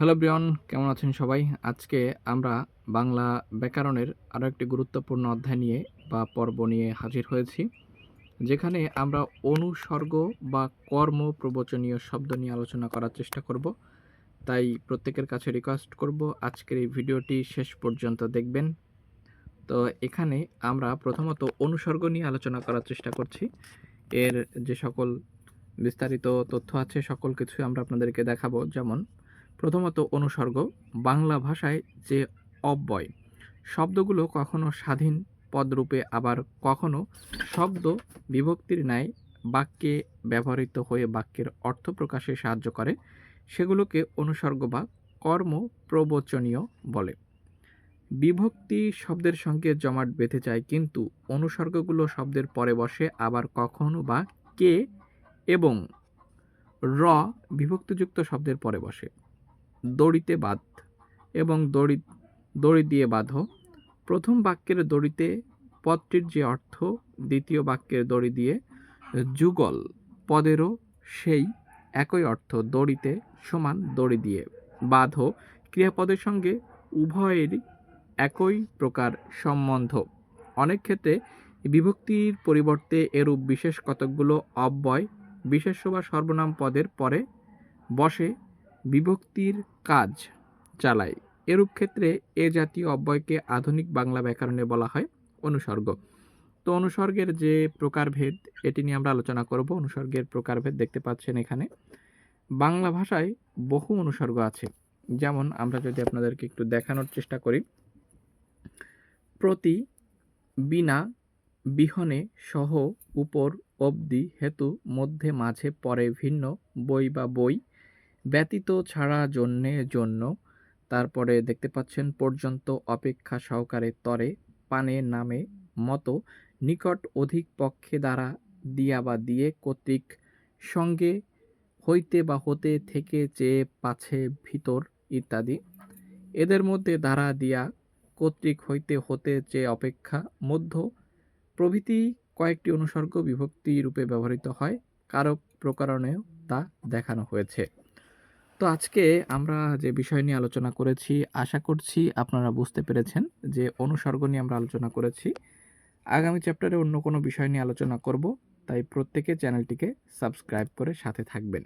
Hello Brian কেমন আছেন সবাই? আজকে আমরা বাংলা ব্যাকরণের আরও একটি গুরুত্বপূর্ণ অধ্যায় নিয়ে বা পর্ব নিয়ে হাজির হয়েছি, যেখানে আমরা অনুসর্গ বা কর্ম প্রবচনীয় শব্দ নিয়ে আলোচনা করার চেষ্টা করব। তাই প্রত্যেকের কাছে রিকোয়েস্ট করব, আজকের এই ভিডিওটি শেষ পর্যন্ত দেখবেন। তো এখানে আমরা প্রথমত অনুসর্গ নিয়ে আলোচনা করার চেষ্টা করছি। এর যে সকল বিস্তারিত তথ্য আছে, সকল কিছুই আমরা আপনাদেরকে দেখাবো। যেমন প্রথমত অনুসর্গ, বাংলা ভাষায় যে অব্যয়, শব্দগুলো কখনো স্বাধীন পদরূপে, আবার কখনো শব্দ বিভক্তির ন্যায় বাক্যে ব্যবহৃত হয়ে বাক্যের অর্থ প্রকাশে সাহায্য করে, সেগুলোকে অনুসর্গ বা কর্ম প্রবচনীয় বলে। বিভক্তি শব্দের সঙ্গে জমাট বেঁধে যায়, কিন্তু অনুসর্গগুলো শব্দের পরে বসে, আবার কখনো বা কে এবং র বিভক্তিযুক্ত শব্দের পরে বসে। দড়িতে বাঁধ এবং দড়ি দড়ি দিয়ে বাঁধো। প্রথম বাক্যের দড়িতে পদটির যে অর্থ, দ্বিতীয় বাক্যের দড়ি দিয়ে যুগল পদেরও সেই একই অর্থ, দড়িতে সমান দড়ি দিয়ে বাঁধো। ক্রিয়াপদের সঙ্গে উভয়েরই একই প্রকার সম্বন্ধ। অনেক ক্ষেত্রে বিভক্তির পরিবর্তে এরূপ বিশেষ কতকগুলো অব্যয়, বিশেষ্য বা সর্বনাম পদের পরে বসে বিভক্তির কাজ চালায়। এরূপ ক্ষেত্রে এ জাতীয় অব্যয়কে আধুনিক বাংলা ব্যাকরণে বলা হয় অনুসর্গ। তো অনুসর্গের যে প্রকারভেদ, এটি নিয়ে আমরা আলোচনা করব। অনুসর্গের প্রকারভেদ দেখতে পাচ্ছেন এখানে। বাংলা ভাষায় বহু অনুসর্গ আছে। যেমন আমরা যদি আপনাদেরকে একটু দেখানোর চেষ্টা করি। প্রতি, বিনা, বিহনে, সহ, উপর, অবধি, হেতু, মধ্যে, মাঝে, পরে, ভিন্ন, বই বা বই ব্যতীত ছাড়া জন্যে জন্য। তারপরে দেখতে পাচ্ছেন পর্যন্ত অপেক্ষা সহকারে তরে, পানে নামে, মতো নিকট অধিক পক্ষে দ্বারা দিয়া বা দিয়ে কর্তৃক সঙ্গে হইতে বা হতে থেকে চেয়ে পাছে ভিতর ইত্যাদি। এদের মধ্যে দ্বারা দিয়া কর্তৃক হইতে হতে চেয়ে অপেক্ষা মধ্য প্রভৃতি কয়েকটি অনুসর্গ বিভক্তি রূপে ব্যবহৃত হয়। কারক প্রকরণেও তা দেখানো হয়েছে। তো আজকে আমরা যে বিষয় নিয়ে আলোচনা করেছি, আশা করছি আপনারা বুঝতে পেরেছেন যে অনুসর্গ নিয়ে আমরা আলোচনা করেছি। আগামী চ্যাপ্টারে অন্য কোনো বিষয় নিয়ে আলোচনা করব, তাই প্রত্যেকে চ্যানেলটিকে সাবস্ক্রাইব করে সাথে থাকবেন।